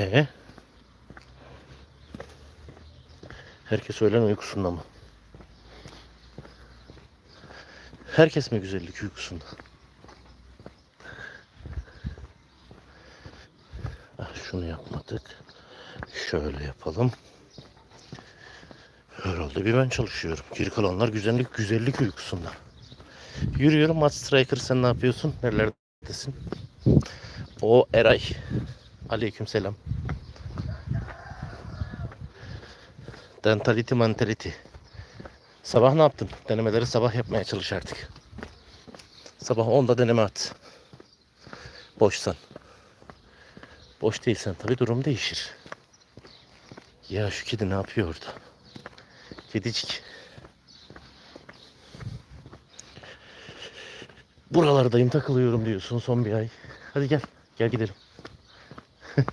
Ee? Herkes öğlen uykusunda mı? Herkes mi güzellik uykusunda? Ah, şunu yapmadık. Şöyle yapalım. Herhalde bir ben çalışıyorum. Geri kalanlar güzellik güzellik uykusunda. Yürüyorum Maç Striker sen ne yapıyorsun? Nerelerdesin? O Eray. Aleyküm selam. Dentality mentality. Sabah ne yaptın? Denemeleri sabah yapmaya çalış artık. Sabah 10'da deneme at. Boşsan. Boş değilsen tabii durum değişir. Ya şu kedi ne yapıyor orada? Kedicik. Buralardayım takılıyorum diyorsun son bir ay. Hadi gel. Gel gidelim.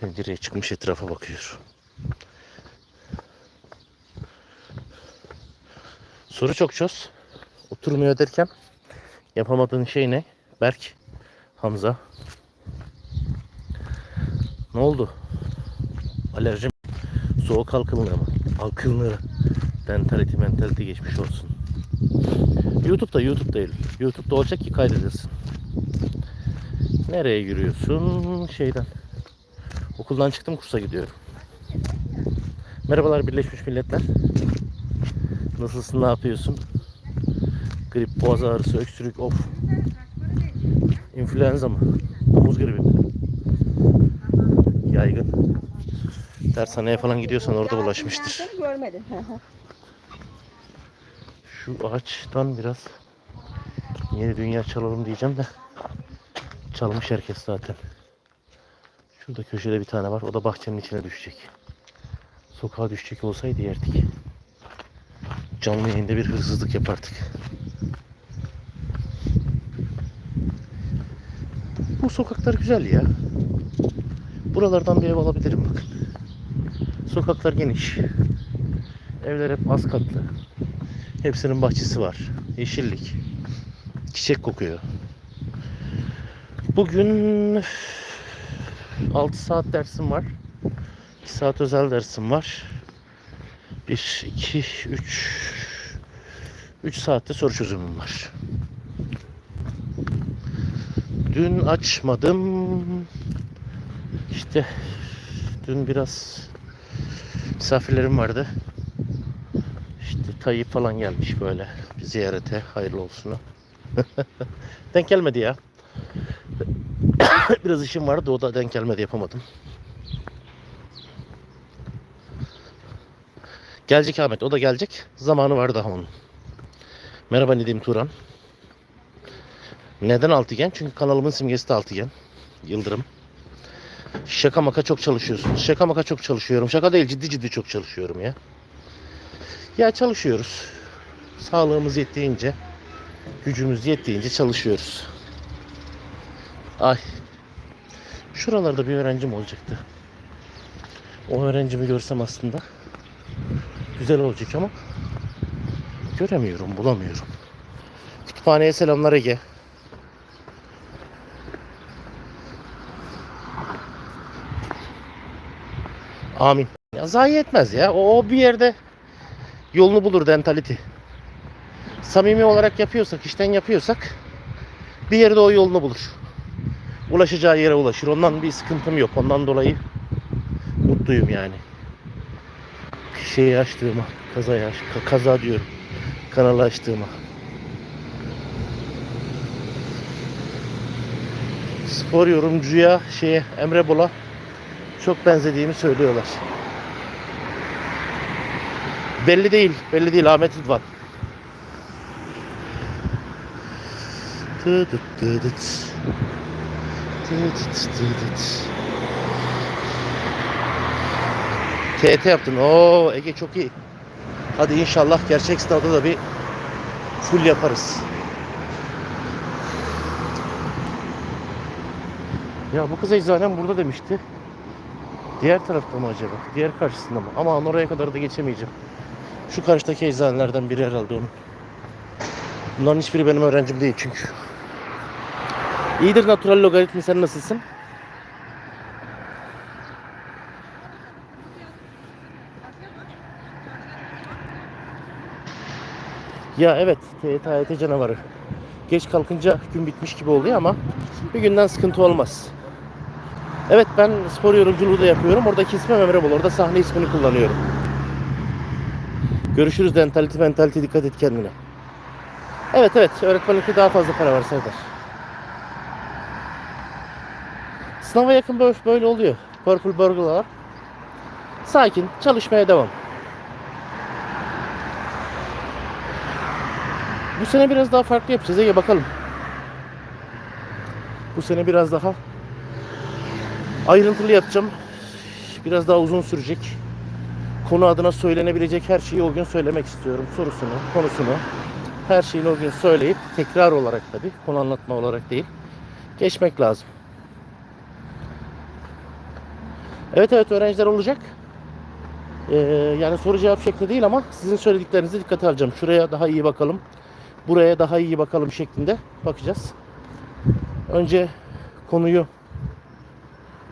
Pencereye çıkmış etrafa bakıyor. Soru çok çöz. Oturmuyor derken yapamadığın şey ne? Berk, Hamza. Ne oldu? Alerjim, soğuk algınlığı mı? Algınlığı. Dentality mentality geçmiş olsun. YouTube'da YouTube değil. YouTube'da olacak ki kaydedilsin. Nereye yürüyorsun? Şeyden. Okuldan çıktım kursa gidiyorum. Merhabalar Birleşmiş Milletler. Nasılsın? Ne yapıyorsun? Grip, boğaz ağrısı, öksürük, of. İnfluenza mı? Domuz gribi mi? Yaygın. Dershaneye falan gidiyorsan orada bulaşmıştır. Görmedim. Şu ağaçtan biraz yeni dünya çalalım diyeceğim de çalmış herkes zaten. Şurada köşede bir tane var. O da bahçenin içine düşecek. Sokağa düşecek olsaydı yerdik. Canlı yayında bir hırsızlık yapardık. Bu sokaklar güzel ya. Buralardan bir ev alabilirim bakın. Sokaklar geniş. Evler hep az katlı. Hepsinin bahçesi var. Yeşillik. Çiçek kokuyor. Bugün 6 saat dersim var. 2 saat özel dersim var. 1, 2, 3 3 saatte soru çözümüm var. Dün açmadım. İşte dün biraz misafirlerim vardı. İşte Tayyip falan gelmiş böyle bir ziyarete hayırlı olsun. denk gelmedi ya. Biraz işim vardı o da denk gelmedi yapamadım. Gelecek Ahmet o da gelecek. Zamanı var daha onun. Merhaba Nedim Turan. Neden altıgen? Çünkü kanalımın simgesi de altıgen. Yıldırım. Şaka maka çok çalışıyorsunuz. Şaka maka çok çalışıyorum. Şaka değil ciddi ciddi çok çalışıyorum ya. Ya çalışıyoruz. Sağlığımız yettiğince, gücümüz yettiğince çalışıyoruz. Ay. Şuralarda bir öğrencim olacaktı. O öğrencimi görsem aslında güzel olacak ama göremiyorum, bulamıyorum. Kütüphaneye selamlar Ege. Amin. Ya zayi etmez ya. O, o bir yerde yolunu bulur dentality. Samimi olarak yapıyorsak, işten yapıyorsak bir yerde o yolunu bulur. Ulaşacağı yere ulaşır. Ondan bir sıkıntım yok. Ondan dolayı mutluyum yani. Şeyi açtığıma, kazayı aç, ka- kaza diyorum. Kanalı açtığıma. Spor yorumcuya, şeye, Emre Bol'a çok benzediğimi söylüyorlar. Belli değil, belli değil Ahmet İdvan. Tıdıt tıdıt. Tıdıt tıdıt. TT yaptın. Oo Ege çok iyi. Hadi inşallah gerçek stada da bir full yaparız. Ya bu kız eczanem burada demişti. Diğer tarafta mı acaba? Diğer karşısında mı? Ama oraya kadar da geçemeyeceğim. Şu karşıdaki eczanelerden biri herhalde onun. Bunların hiçbiri benim öğrencim değil çünkü. İyidir natural logaritmi sen nasılsın? Ya evet TYT canavarı. Geç kalkınca gün bitmiş gibi oluyor ama bir günden sıkıntı olmaz. Evet ben spor yorumculuğu da yapıyorum. Oradaki ismim Emre Bol. Orada sahne ismini kullanıyorum. Görüşürüz dentality mentality dikkat et kendine. Evet evet öğretmenlikte daha fazla para var Serdar. Sınava yakın böyle, böyle oluyor. Purple Burger'lar. Sakin çalışmaya devam. Bu sene biraz daha farklı yapacağız. Ege bakalım. Bu sene biraz daha ayrıntılı yapacağım. Biraz daha uzun sürecek. Konu adına söylenebilecek her şeyi o gün söylemek istiyorum. Sorusunu, konusunu, her şeyini o gün söyleyip tekrar olarak tabii, konu anlatma olarak değil, geçmek lazım. Evet evet öğrenciler olacak. Ee, yani soru cevap şekli değil ama sizin söylediklerinizi dikkate alacağım. Şuraya daha iyi bakalım. Buraya daha iyi bakalım şeklinde bakacağız. Önce konuyu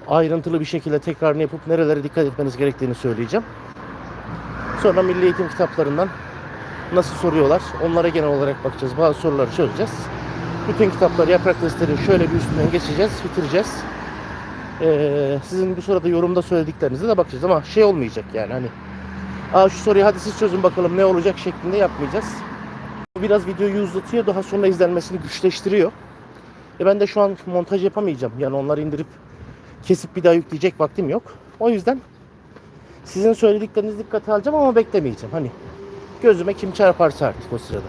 ayrıntılı bir şekilde tekrarını yapıp nerelere dikkat etmeniz gerektiğini söyleyeceğim. Sonra milli eğitim kitaplarından nasıl soruyorlar onlara genel olarak bakacağız. Bazı soruları çözeceğiz. Bütün kitapları yaprak testleri şöyle bir üstünden geçeceğiz, bitireceğiz. Ee, sizin bu sırada yorumda söylediklerinize de bakacağız ama şey olmayacak yani hani Aa şu soruyu hadi siz çözün bakalım ne olacak şeklinde yapmayacağız. Biraz videoyu uzatıyor daha sonra izlenmesini güçleştiriyor. E ben de şu an montaj yapamayacağım. Yani onları indirip kesip bir daha yükleyecek vaktim yok. O yüzden sizin söylediklerinizi dikkate alacağım ama beklemeyeceğim. Hani gözüme kim çarparsa artık o sırada.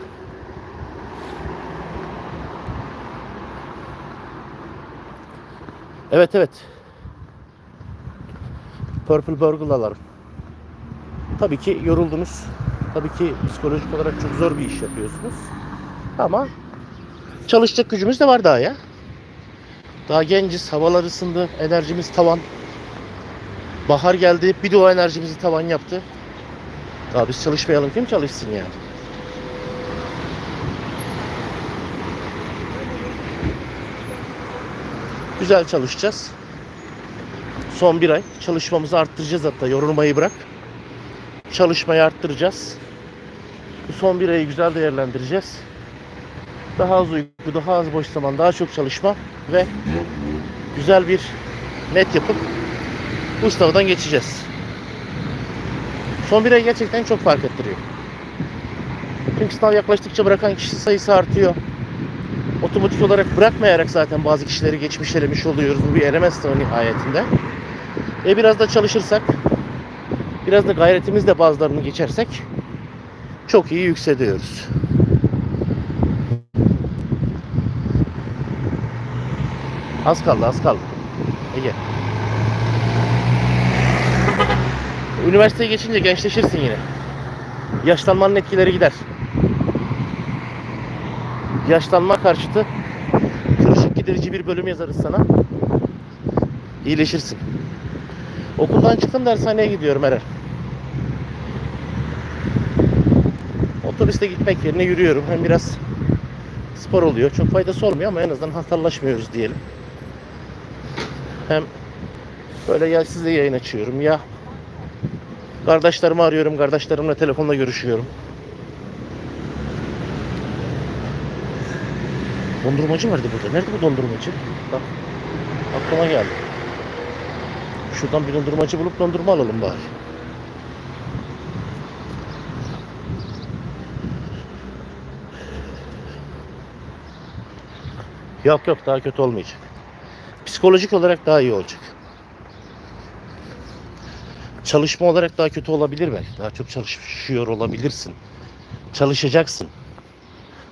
Evet evet. Purple Burgle alalım. Tabii ki yoruldunuz. Tabii ki psikolojik olarak çok zor bir iş yapıyorsunuz. Ama çalışacak gücümüz de var daha ya. Daha genciz, havalar ısındı, enerjimiz tavan. Bahar geldi, bir o enerjimizi tavan yaptı. Daha biz çalışmayalım, kim çalışsın yani? Güzel çalışacağız. Son bir ay çalışmamızı arttıracağız hatta yorulmayı bırak. Çalışmayı arttıracağız. Bu son bir ayı güzel değerlendireceğiz. Daha az uyku, daha az boş zaman, daha çok çalışma ve güzel bir net yapıp bu sınavdan geçeceğiz. Son bir ay gerçekten çok fark ettiriyor. Çünkü sınav yaklaştıkça bırakan kişi sayısı artıyor. Otomatik olarak bırakmayarak zaten bazı kişileri geçmiş elemiş oluyoruz. Bu bir eleme sınavı nihayetinde. E biraz da çalışırsak, biraz da gayretimizle bazılarını geçersek çok iyi yükseliyoruz. Az kaldı, az kaldı. Ege. Üniversiteye geçince gençleşirsin yine. Yaşlanmanın etkileri gider. Yaşlanma karşıtı kırışık giderici bir bölüm yazarız sana. İyileşirsin. Okuldan çıktım dershaneye gidiyorum Eren. Otobüste gitmek yerine yürüyorum. Hem biraz spor oluyor. Çok faydası olmuyor ama en azından hastalaşmıyoruz diyelim. Hem böyle ya sizle yayın açıyorum ya kardeşlerimi arıyorum. Kardeşlerimle telefonla görüşüyorum. Dondurmacı vardı burada. Nerede bu dondurmacı? Bak. Aklıma geldi. Şuradan bir dondurmacı bulup dondurma alalım bari. Yok yok daha kötü olmayacak. Psikolojik olarak daha iyi olacak. Çalışma olarak daha kötü olabilir belki. Daha çok çalışıyor olabilirsin. Çalışacaksın.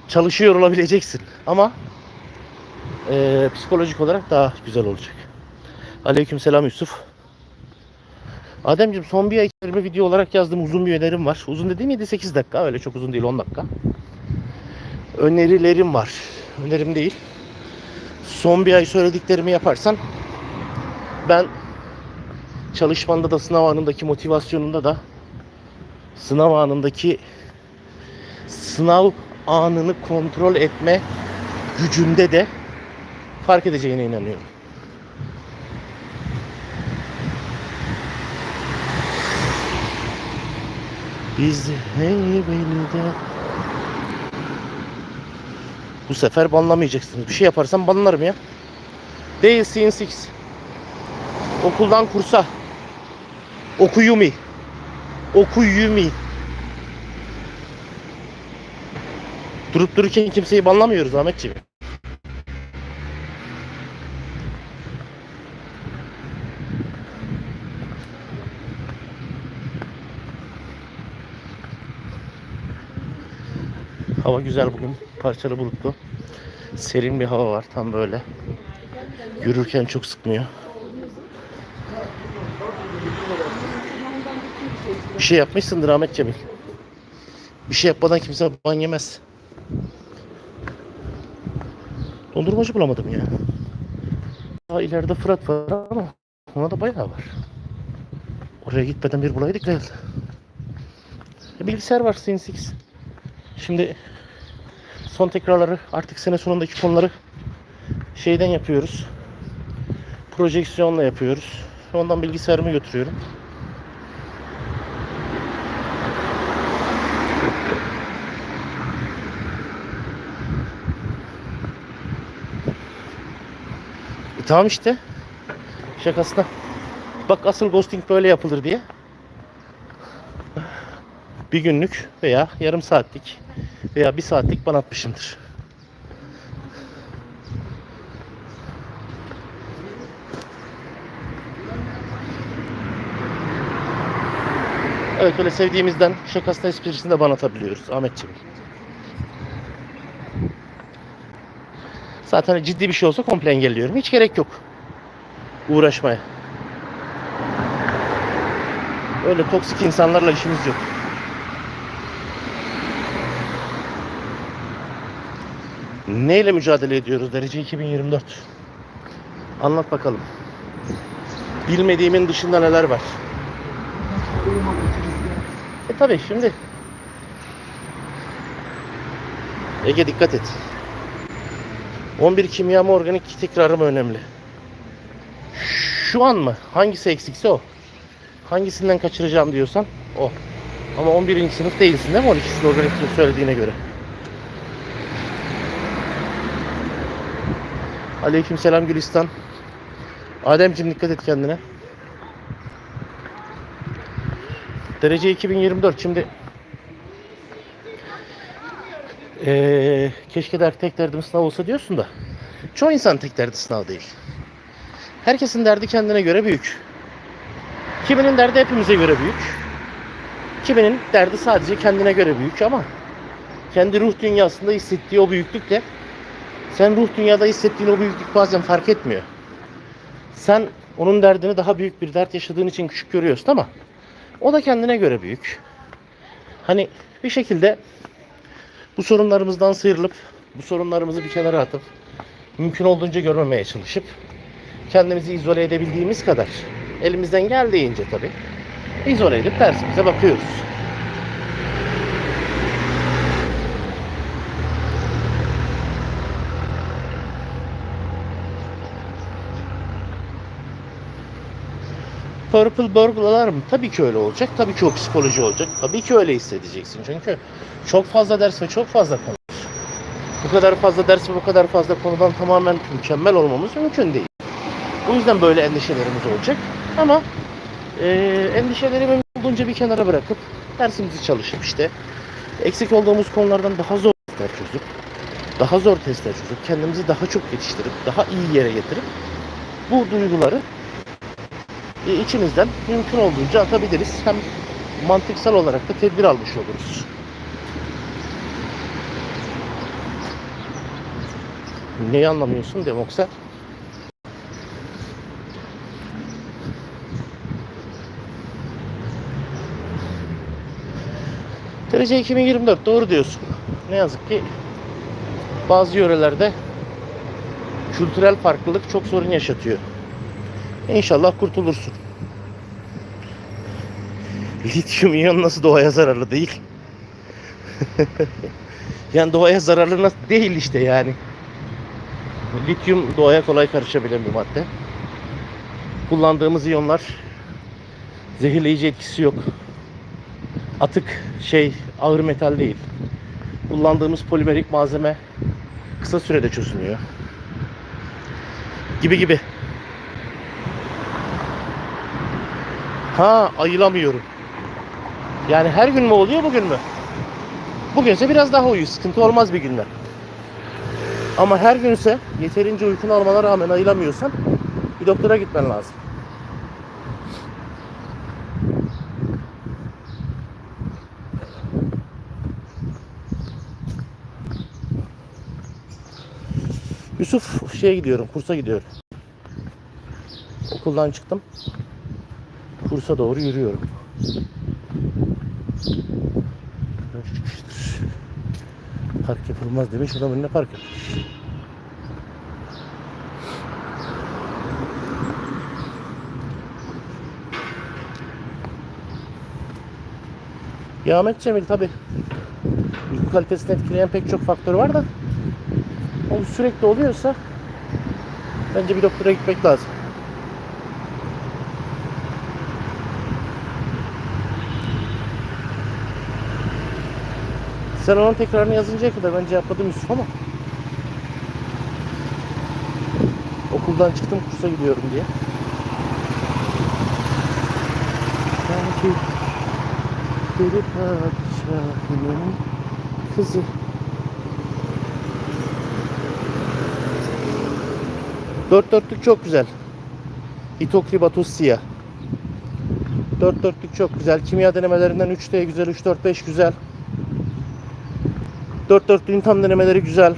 Çalışıyor olabileceksin. Ama eee, psikolojik olarak daha güzel olacak. Aleyküm selam Yusuf. Ademciğim son bir ay içerisinde video olarak yazdığım uzun bir önerim var. Uzun dediğim 7-8 dakika. Öyle çok uzun değil 10 dakika. Önerilerim var. Önerim değil. Son bir ay söylediklerimi yaparsan ben çalışmanda da sınav anındaki motivasyonunda da sınav anındaki sınav anını kontrol etme gücünde de fark edeceğine inanıyorum. Biz heybelide Bu sefer banlamayacaksınız. Bir şey yaparsam banlarım ya. Değil Sin6. Okuldan kursa. Okuyumi. Okuyumi. Durup dururken kimseyi banlamıyoruz Ahmetciğim. Hava güzel bugün. Parçalı bulutlu. Serin bir hava var tam böyle. Yürürken çok sıkmıyor. Bir şey yapmışsındır Ahmet Cemil. Bir şey yapmadan kimse ban yemez. Dondurmacı bulamadım ya. Daha ileride Fırat var ama ona da bayağı var. Oraya gitmeden bir bulaydık geldi. E, bilgisayar var Sin6. Şimdi son tekrarları artık sene sonundaki konuları şeyden yapıyoruz. Projeksiyonla yapıyoruz. Ondan bilgisayarımı götürüyorum. E tamam işte. Şakasına. Bak asıl ghosting böyle yapılır diye. Bir günlük veya yarım saatlik veya bir saatlik bana atmışımdır. Evet öyle sevdiğimizden şakasına esprisini de bana atabiliyoruz Ahmetciğim. Zaten ciddi bir şey olsa komple engelliyorum. Hiç gerek yok uğraşmaya. Öyle toksik insanlarla işimiz yok. Neyle mücadele ediyoruz derece 2024? Anlat bakalım. Bilmediğimin dışında neler var? E tabi şimdi. Ege dikkat et. 11 kimya mı organik tekrarı mı önemli? Şu an mı? Hangisi eksikse o. Hangisinden kaçıracağım diyorsan o. Ama 11. sınıf değilsin değil mi 12'sini organik söylediğine göre? Aleykümselam Gülistan. Ademciğim dikkat et kendine. Derece 2024 şimdi ee, keşke der tek derdim sınav olsa diyorsun da çoğu insan tek derdi sınav değil. Herkesin derdi kendine göre büyük. Kiminin derdi hepimize göre büyük. Kiminin derdi sadece kendine göre büyük ama kendi ruh dünyasında hissettiği o büyüklükle sen ruh dünyada hissettiğin o büyüklük bazen fark etmiyor. Sen onun derdini daha büyük bir dert yaşadığın için küçük görüyorsun ama o da kendine göre büyük. Hani bir şekilde bu sorunlarımızdan sıyrılıp bu sorunlarımızı bir kenara atıp mümkün olduğunca görmemeye çalışıp kendimizi izole edebildiğimiz kadar elimizden geldiğince tabii izole edip dersimize bakıyoruz. Purple Burglar mı? Tabii ki öyle olacak. Tabii ki o psikoloji olacak. Tabii ki öyle hissedeceksin. Çünkü çok fazla ders ve çok fazla konu. Bu kadar fazla ders ve bu kadar fazla konudan tamamen mükemmel olmamız mümkün değil. O yüzden böyle endişelerimiz olacak. Ama e, endişeleri mümkün olduğunca bir kenara bırakıp dersimizi çalışıp işte eksik olduğumuz konulardan daha zor testler çözüp daha zor testler çözüp kendimizi daha çok geliştirip daha iyi yere getirip bu duyguları içimizden mümkün olduğunca atabiliriz. Hem mantıksal olarak da tedbir almış oluruz. Neyi anlamıyorsun Demoksel? Derece 2024 doğru diyorsun. Ne yazık ki bazı yörelerde kültürel farklılık çok sorun yaşatıyor. İnşallah kurtulursun. Lityum iyon nasıl doğaya zararlı değil? yani doğaya zararlı nasıl değil işte yani. Lityum doğaya kolay karışabilen bir madde. Kullandığımız iyonlar zehirleyici etkisi yok. Atık şey ağır metal değil. Kullandığımız polimerik malzeme kısa sürede çözünüyor. Gibi gibi. Ha ayılamıyorum. Yani her gün mü oluyor bugün mü? Bugünse biraz daha uyu. Sıkıntı olmaz bir günler. Ama her günse yeterince uykunu almana rağmen ayılamıyorsan bir doktora gitmen lazım. Yusuf şeye gidiyorum, kursa gidiyorum. Okuldan çıktım. Kursa doğru yürüyorum. Park yapılmaz demiş, adam önüne park yapmış. Ya Ahmet Cemil tabi uyku kalitesini etkileyen pek çok faktör var da o sürekli oluyorsa bence bir doktora gitmek lazım. Sen onun tekrarını yazıncaya kadar ben cevapladım Yusuf ama okuldan çıktım kursa gidiyorum diye. Sanki bir padişahının kızı. Dört dörtlük çok güzel. İtokribatus siyah. Dört dörtlük çok güzel. Kimya denemelerinden 3D güzel, 3 4 5 güzel. Dört dörtlüğün tam denemeleri güzel.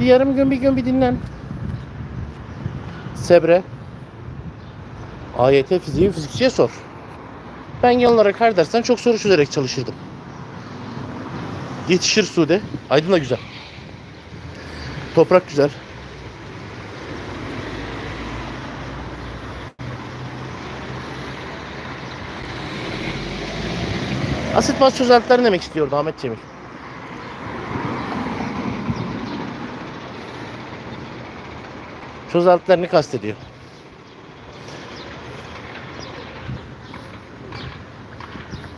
Bir yarım gün bir gün bir dinlen. Sebre. AYT fiziği fizikçiye sor. Ben genel olarak her dersten çok soru çözerek çalışırdım. Yetişir Sude. Aydın da güzel. Toprak güzel. Asit baz çözeltiler demek istiyordu Ahmet Cemil. Çözeltilerini kastediyor.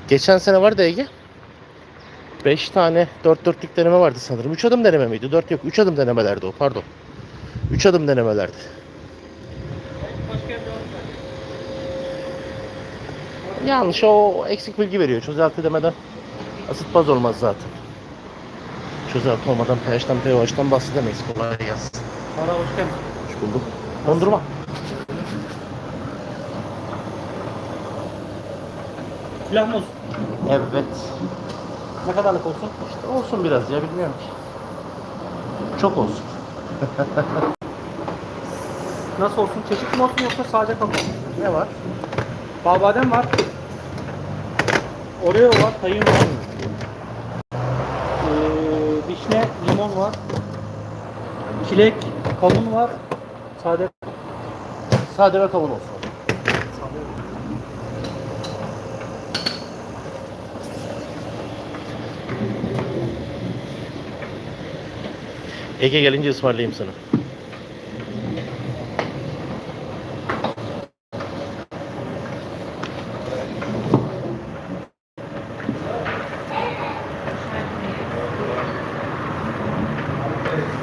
Geçen sene vardı Ege. 5 tane 4 dörtlük deneme vardı sanırım. 3 adım deneme miydi? 4 yok. 3 adım denemelerdi o pardon. 3 adım denemelerdi. Yanlış o eksik bilgi veriyor. Çözelti demeden asit baz olmaz zaten. Çözelti olmadan pH'ten pH'ten bahsedemeyiz. Kolay gelsin. Bana hoş geldin. Hoş bulduk. Dondurma. Olsun? Evet. Ne kadarlık olsun? İşte olsun biraz ya bilmiyorum ki. Çok olsun. Nasıl olsun? Çeşit mi olsun yoksa sade kabuk? Ne var? Bal badem var. Oreo var, tayin var. Ee, vişne, limon var. Çilek, kavun var. Sade. Sade ve kavun olsun. Ege gelince ısmarlayayım sana.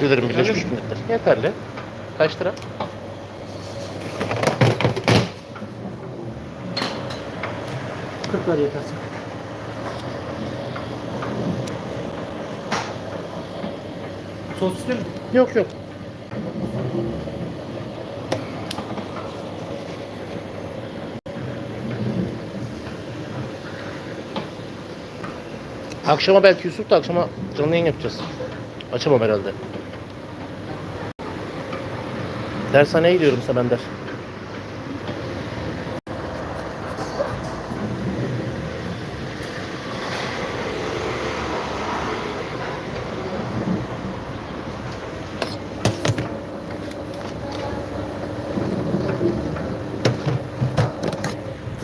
Teşekkür ederim Birleşmiş Milletler. Yeterli. Kaç lira? Kırk ver yeterse. Sos istiyor musun? Yok yok. Akşama belki Yusuf da akşama canlı yayın yapacağız. Açamam herhalde. Dershaneye gidiyorum Semender.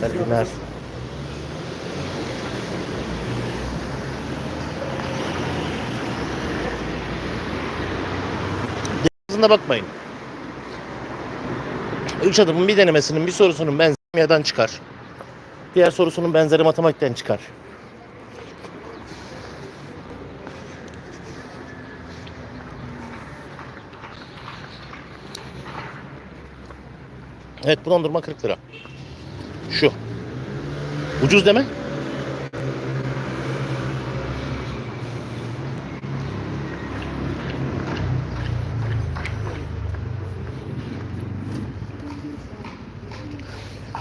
Teşekkürler. Yazına bakmayın. Üç adımın bir denemesinin bir sorusunun benzeri kimyadan çıkar. Diğer sorusunun benzeri matematikten çıkar. Evet bu dondurma 40 lira. Şu. Ucuz deme.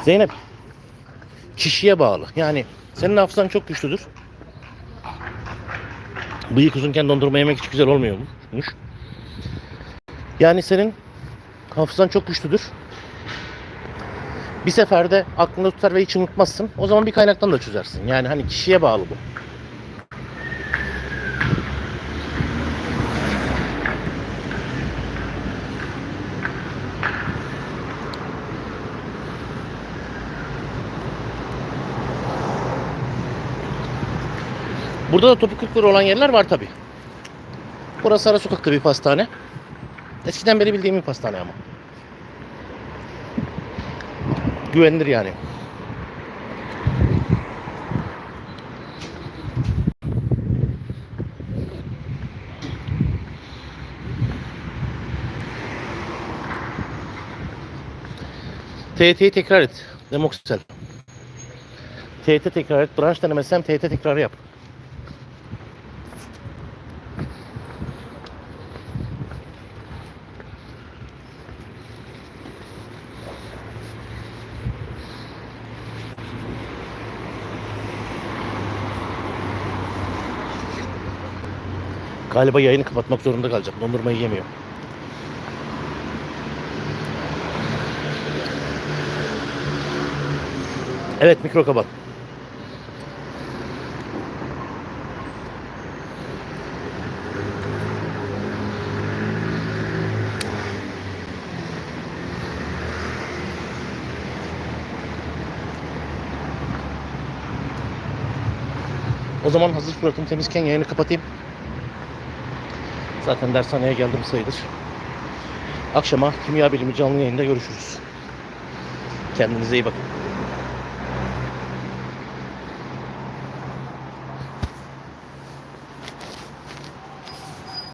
Zeynep. Kişiye bağlı. Yani senin hafızan çok güçlüdür. Bıyık uzunken dondurma yemek hiç güzel olmuyormuş. Yani senin hafızan çok güçlüdür. Bir seferde aklında tutar ve hiç unutmazsın. O zaman bir kaynaktan da çözersin. Yani hani kişiye bağlı bu. Burada da topu 40 lira olan yerler var tabi. Burası ara sokakta bir pastane. Eskiden beri bildiğim bir pastane ama. Güvenilir yani. TYT'yi tekrar et. Demoksel. TYT tekrar et. Branş denemezsem TYT tekrarı yap. Galiba yayını kapatmak zorunda kalacağım. Dondurmayı yemiyor. Evet mikro kapat. O zaman hazır suratım temizken yayını kapatayım. Zaten dershaneye geldim sayılır. Akşama kimya bilimi canlı yayında görüşürüz. Kendinize iyi bakın.